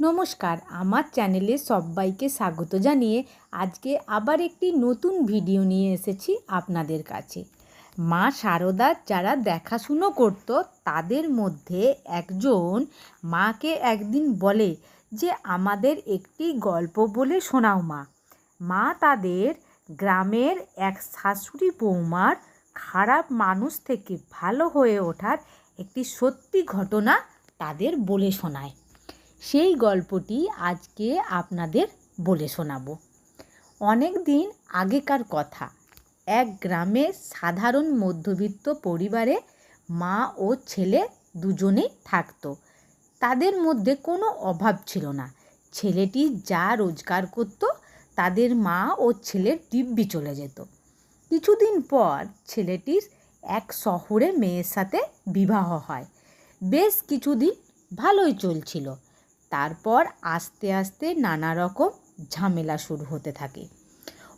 নমস্কার, আমার চ্যানেলে সবাইকে স্বাগত জানিয়ে আজকে আবার একটি নতুন ভিডিও নিয়ে এসেছি আপনাদের কাছে। মা শারদা যারা দেখাশুনো করত, তাদের মধ্যে একজন মাকে একদিন বলে যে, আমাদের একটি গল্প বলে শোনাও মা। মা তাদের গ্রামের এক শাশুড়ি বৌমার খারাপ মানুষ থেকে ভালো হয়ে ওঠার একটি সত্যি ঘটনা তাদের বলে শোনায়। সেই গল্পটি আজকে আপনাদের বলে শোনাবো। অনেক দিন আগেকার কথা, এক গ্রামে সাধারণ মধ্যবিত্ত পরিবারে মা ও ছেলে দুজনেই থাকতো। তাদের মধ্যে কোনো অভাব ছিল না। ছেলেটি যা রোজগার করত, তাদের মা ও ছেলের দিব্যি চলে যেত। কিছুদিন পর ছেলেটির এক শহরে মেয়ের সাথে বিবাহ হয়। বেশ কিছুদিন ভালোই চলছিল। তারপর আস্তে আস্তে নানা রকম ঝামেলা শুরু হতে থাকে।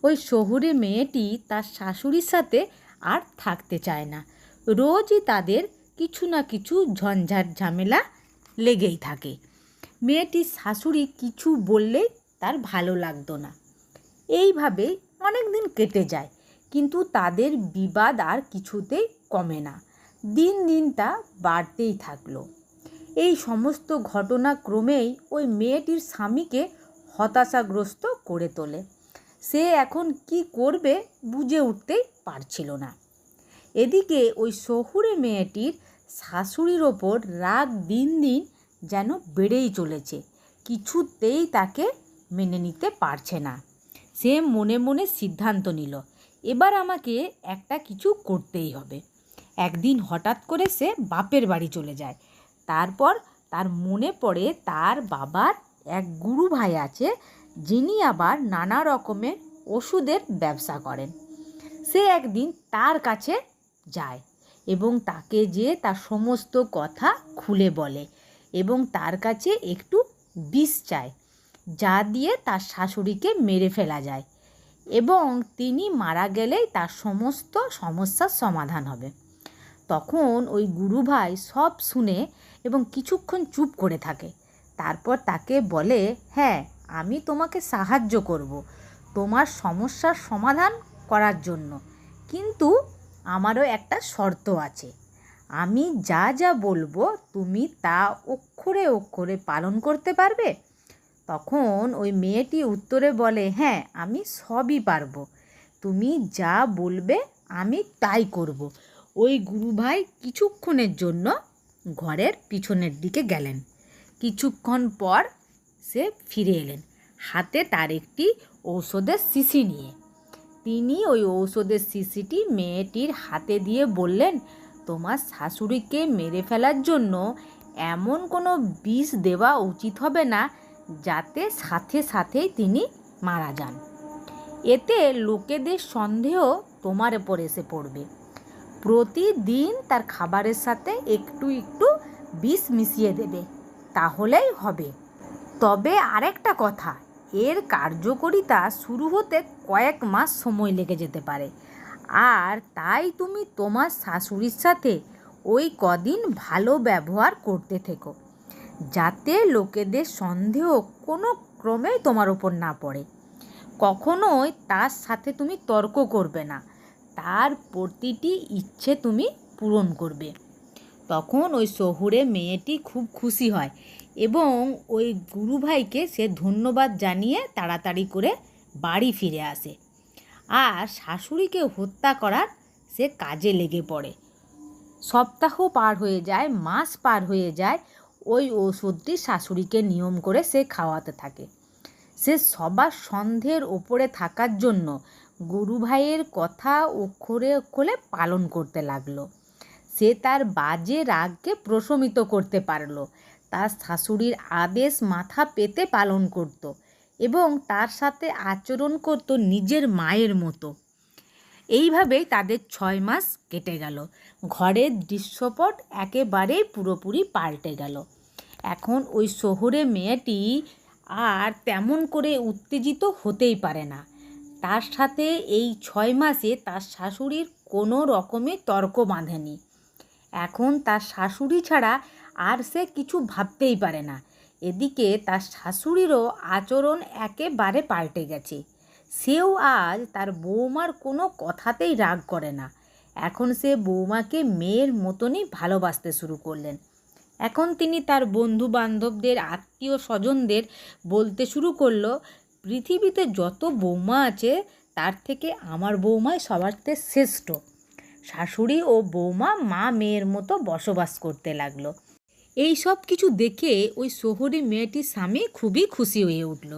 ওই শহুরে মেয়েটি তার শাশুড়ির সাথে আর থাকতে চায় না। রোজই তাদের কিছু না কিছু ঝঞ্ঝাট ঝামেলা লেগেই থাকে। মেয়েটির শাশুড়ি কিছু বললেই তার ভালো লাগতো না। এইভাবে অনেক দিন কেটে যায়, কিন্তু তাদের বিবাদ আর কিছুতেই কমে না। দিন দিন তা বাড়তেই থাকল। এই সমস্ত ঘটনাক্রমেই ওই মেয়েটির স্বামীকে হতাশাগ্রস্ত করে তোলে। সে এখন কি করবে বুঝে উঠতেই পারছিল না। এদিকে ওই শহুরে মেয়েটির শাশুড়ির ওপর রাগ দিন দিন যেন বেড়েই চলেছে, কিছুতেই তাকে মেনে নিতে পারছে না। সে মনে মনে সিদ্ধান্ত নিল, এবার আমাকে একটা কিছু করতেই হবে। একদিন হঠাৎ করে সে বাপের বাড়ি চলে যায় তারপর তার মনে পড়ে তার বাবার এক গুরু ভাই আছে, যিনি আবার নানা রকমের ওষুধের ব্যবসা করেন। সে একদিন তার কাছে যায় এবং তাকে যে তার সমস্ত কথা খুলে বলে এবং তার কাছে একটু বিষ চায়, যা দিয়ে তার শাশুড়িকে মেরে ফেলা যায় এবং তিনি মারা গেলেই তার সমস্ত সমস্যার সমাধান হবে। তখন ওই গুরু ভাই সব শুনে এবং কিছুক্ষণ চুপ করে থাকে। তারপর তাকে বলে হ্যাঁ আমি তোমাকে সাহায্য করব তোমার সমস্যার সমাধান করার জন্য। কিন্তু আমারও একটা শর্ত আছে। আমি যা যা বলব তুমি তা অক্ষরে অক্ষরে পালন করতে পারবে? তখন ওই মেয়েটি উত্তরে বলে হ্যাঁ আমি সবই পারব। তুমি যা বলবে আমি তাই করব। ওই গুরু ভাই কিছুক্ষণের জন্য ঘরের পিছনের দিকে গেলেন। কিছুক্ষণ পর সে ফিরে এলেন। হাতে তার একটি ঔষধের শিশি নিয়ে। তিনি ওই ঔষধের শিশিটি মেয়েটির হাতে দিয়ে বললেন, তোমার শাশুড়িকে মেরে ফেলার জন্য এমন কোনো বিষ দেওয়া উচিত হবে না, যাতে সাথে সাথেই তিনি মারা যান। এতে লোকেদের সন্দেহ তোমার উপর এসে পড়বে। প্রতিদিন তার খাবারের সাথে একটু একটু বিষ মিশিয়ে দেবে। তাহলেই হবে। তবে আরেকটা কথা, এর কার্যকরিতা শুরু হতে কয়েক মাস সময় লেগে যেতে পারে। আর তাই তুমি তোমার শাশুড়ির সাথে ওই কদিন ভালো ব্যবহার করতে থেকো, যাতে লোকেদের সন্দেহ কোনো ক্রমেই তোমার ওপর না পড়ে। কখনোই তার সাথে তুমি তর্ক করবে না। তার প্রতিটি ইচ্ছে তুমি পূরণ করবে। তখন ওই শহুরে মেয়েটি খুব খুশি হয় এবং ওই গুরুভাইকে সে ধন্যবাদ জানিয়ে তাড়াতাড়ি করে বাড়ি ফিরে আসে। আর শাশুড়িকে হত্যা করার সে কাজে লেগে পড়ে। সপ্তাহ পার হয়ে যায়, মাস পার হয়ে যায়, ওই ওষুধটি শাশুড়িকে নিয়ম করে সে খাওয়াতে থাকে। সে সবার সন্দেহের ওপরে থাকার জন্য গুরু ভাইয়ের কথা অক্ষরে অক্ষরে পালন করতে লাগল। সে তার বাজে রাগকে প্রশমিত করতে পারল। তার শাশুড়ির আদেশ মাথা পেতে পালন করত এবং তার সাথে আচরণ করত নিজের মায়ের মতো। এইভাবেই তাদের ছয় মাস কেটে গেল। ঘরের দৃশ্যপট একেবারেই পুরোপুরি পাল্টে গেল। এখন ওই শহরে মেয়েটি আর তেমন করে উত্তেজিত হতেই পারে না। তার সাথে এই ছয় মাসে তার শাশুড়ির কোনো রকমের তর্ক বাঁধেনি। এখন তার শাশুড়ি ছাড়া আর সে কিছু ভাবতেই পারে না। এদিকে তার শাশুড়িরও আচরণ একেবারে পাল্টে গেছে। সেও আজ তার বৌমার কোনো কথাতেই রাগ করে না। এখন সে বৌমাকে মেয়ের মতনই ভালোবাসতে শুরু করলেন। এখন তিনি তার বন্ধু বান্ধবদের আত্মীয় স্বজনদের বলতে শুরু করল পৃথিবীতে যত বৌমা আছে, তার থেকে আমার বৌমাই সবার থেকে শ্রেষ্ঠ। শাশুড়ি ও বৌমা মা মেয়ের মতো বসবাস করতে লাগল। এই সব কিছু দেখে ওই শহুরে মেয়েটির স্বামী খুবই খুশি হয়ে উঠল।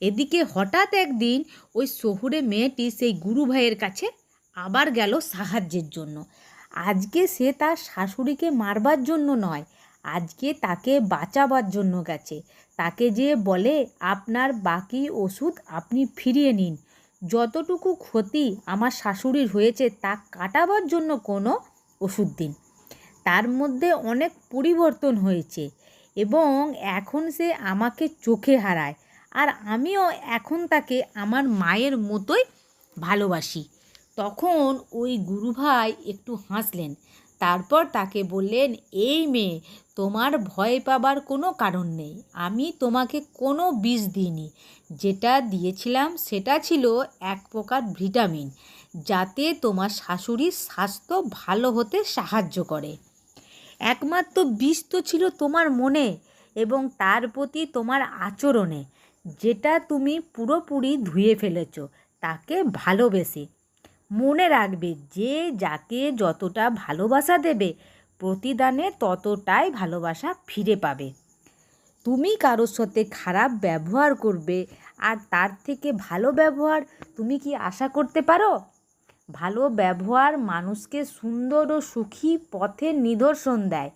এদিকে হঠাৎ একদিন ওই শহুরে মেয়েটি সেই গুরু ভাইয়ের কাছে আবার গেল সাহায্যের জন্য। আজকে সে তার শাশুড়িকে মারবার জন্য নয় আজকে তাকে বাঁচাবার জন্য গেছে। তাকে যে বলে, আপনার বাকি ওষুধ আপনি ফিরিয়ে নিন। যতটুকু ক্ষতি আমার শাশুড়ির হয়েছে, তা কাটাবার জন্য কোনো ওষুধ দিন। তার মধ্যে অনেক পরিবর্তন হয়েছে এবং এখন সে আমাকে চোখে হারায় আর আমিও এখন তাকে আমার মায়ের মতোই ভালোবাসি। তখন ওই গুরুভাই একটু হাসলেন। তারপর তাকে বললেন, এই মেয়ে, তোমার ভয় পাবার কোনো কারণ নেই। আমি তোমাকে কোনো বিষ দিইনি। যেটা দিয়েছিলাম সেটা ছিল এক প্রকার ভিটামিন, যাতে তোমার শাশুড়ির স্বাস্থ্য ভালো হতে সাহায্য করে। একমাত্র বিষ তো ছিল তোমার মনে এবং তার প্রতি তোমার আচরণে, যেটা তুমি পুরোপুরি ধুয়ে ফেলেছ, তাকে ভালোবেসে। মনে রাখবে যে যাকে যতটা ভালোবাসা দেবে, প্রতিদানে ততটাই ভালোবাসা ফিরে পাবে। তুমি কারোর সাথে খারাপ ব্যবহার করবে আর তার থেকে ভালো ব্যবহার তুমি কি আশা করতে পারো? ভালো ব্যবহার মানুষকে সুন্দর ও সুখী পথের নিদর্শন দেয়।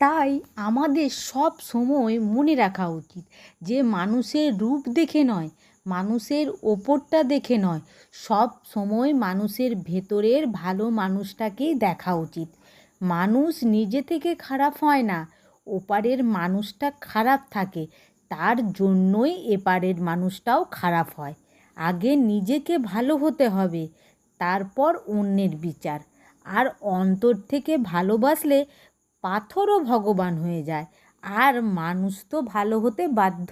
তাই আমাদের সব সময় মনে রাখা উচিত যে মানুষের রূপ দেখে নয় মানুষের ওপরটা দেখে নয়। সব সময় মানুষের ভেতরের ভালো মানুষটাকেই দেখা উচিত। মানুষ নিজে থেকে খারাপ হয় না। ওপারের মানুষটা খারাপ থাকে। তার জন্যই এপারের মানুষটাও খারাপ হয়। আগে নিজেকে ভালো হতে হবে, তারপর অন্যের বিচার। আর অন্তর থেকে ভালোবাসলে পাথরও ভগবান হয়ে যায়। আর মানুষ তো ভালো হতে বাধ্য।